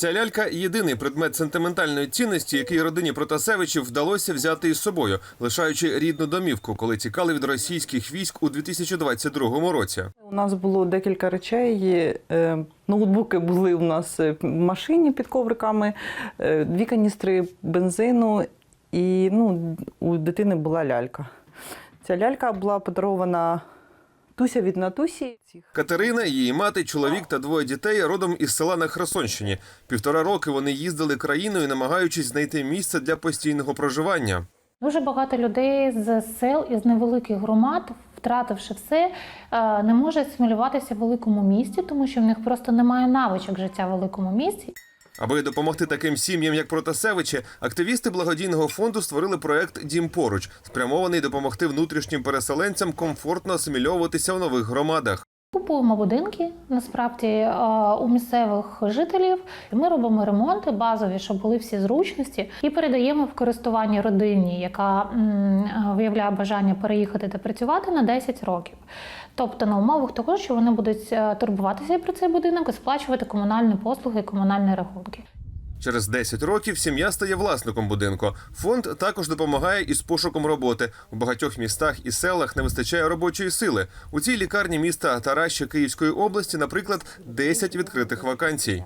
Ця лялька єдиний предмет сентиментальної цінності, який родині Протасевичів вдалося взяти із собою, лишаючи рідну домівку, коли тікали від російських військ у 2022 році. У нас було декілька речей. Е, Ноутбуки були у нас в машині під ковриками, е, дві каністри бензину, і ну, у дитини була лялька. Ця лялька була подарована Туся від Натусі. Катерина, її мати, чоловік та двоє дітей родом із села на Херсонщині. Півтора роки вони їздили країною, намагаючись знайти місце для постійного проживання. Дуже багато людей з сел із невеликих громад, втративши все, е, не можуть асимілюватися в великому місті, тому що в них просто немає навичок життя в великому місті. Аби допомогти таким сім'ям, як Протасевичі, активісти благодійного фонду створили проект Дім поруч, спрямований допомогти внутрішнім переселенцям комфортно асимільовуватися в нових громадах. Купуємо будинки насправді е, у місцевих жителів. Ми робимо ремонти базові, щоб були всі зручності, і передаємо в користування родині, яка е, виявляє бажання переїхати та працювати на 10 років. Тобто на умовах того, що вони будуть е, турбуватися про цей будинок і сплачувати комунальні послуги, комунальні рахунки. Через 10 років сім'я стає власником будинку. Фонд також допомагає із пошуком роботи. У багатьох містах і селах не вистачає робочої сили. У цій лікарні міста Тараща Київської області, наприклад, 10 відкритих вакансій.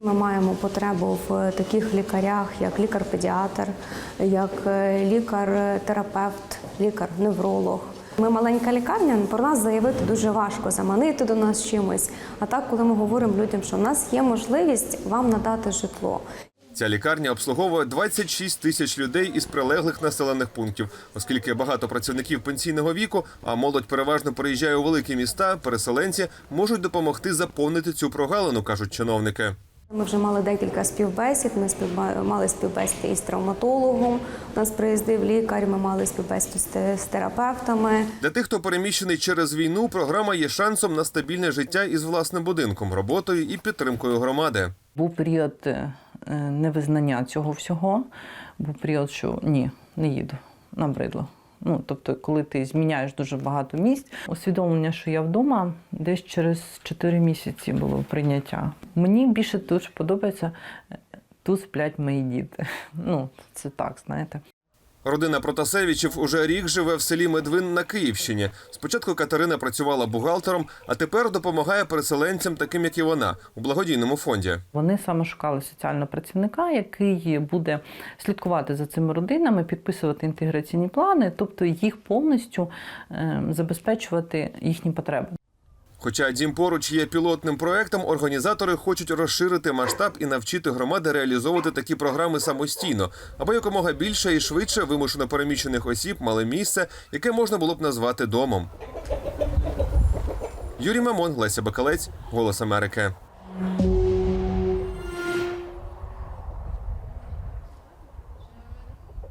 Ми маємо потребу в таких лікарях, як лікар-педіатр, як е, лікар-терапевт, лікар-невролог. Ми маленька лікарня, про нас заявити дуже важко, заманити до нас чимось. А так, коли ми говоримо людям, що в нас є можливість вам надати житло. Ця лікарня обслуговує 26 тисяч людей із прилеглих населених пунктів, оскільки багато працівників пенсійного віку, а молодь переважно переїжджає у великі міста. Переселенці можуть допомогти заповнити цю прогалину, кажуть чиновники. Ми вже мали декілька співбесід. Ми мали співбесіди із травматологом. У нас приїздив лікар. Ми мали співбесіду з з терапевтами. Для тих, хто переміщений через війну, програма є шансом на стабільне життя із власним будинком, роботою і підтримкою громади. Був період е, невизнання цього всього. Був період, що ні, не їду, набридло. Ну, тобто, коли ти зміняєш дуже багато місць, усвідомлення, що я вдома, десь через 4 місяці було прийняття. Мені більше дуже подобається е, тут сплять мої діти. Ну, це так, знаєте. Родина Протасевичів уже рік живе в селі Медвин на Київщині. Спочатку Катерина працювала бухгалтером, а тепер допомагає переселенцям, таким як і вона, у благодійному фонді. Вони саме шукали соціального працівника, який буде слідкувати за цими родинами, підписувати інтеграційні плани, тобто їх повністю е, забезпечувати їхні потреби. Хоча дім поруч є пілотним проектом, організатори хочуть розширити масштаб і навчити громади реалізовувати такі програми самостійно, аби якомога більше і швидше вимушено переміщених осіб мали місце, яке можна було б назвати домом. Юрій Мамон, Леся Бакалець, Голос Америки.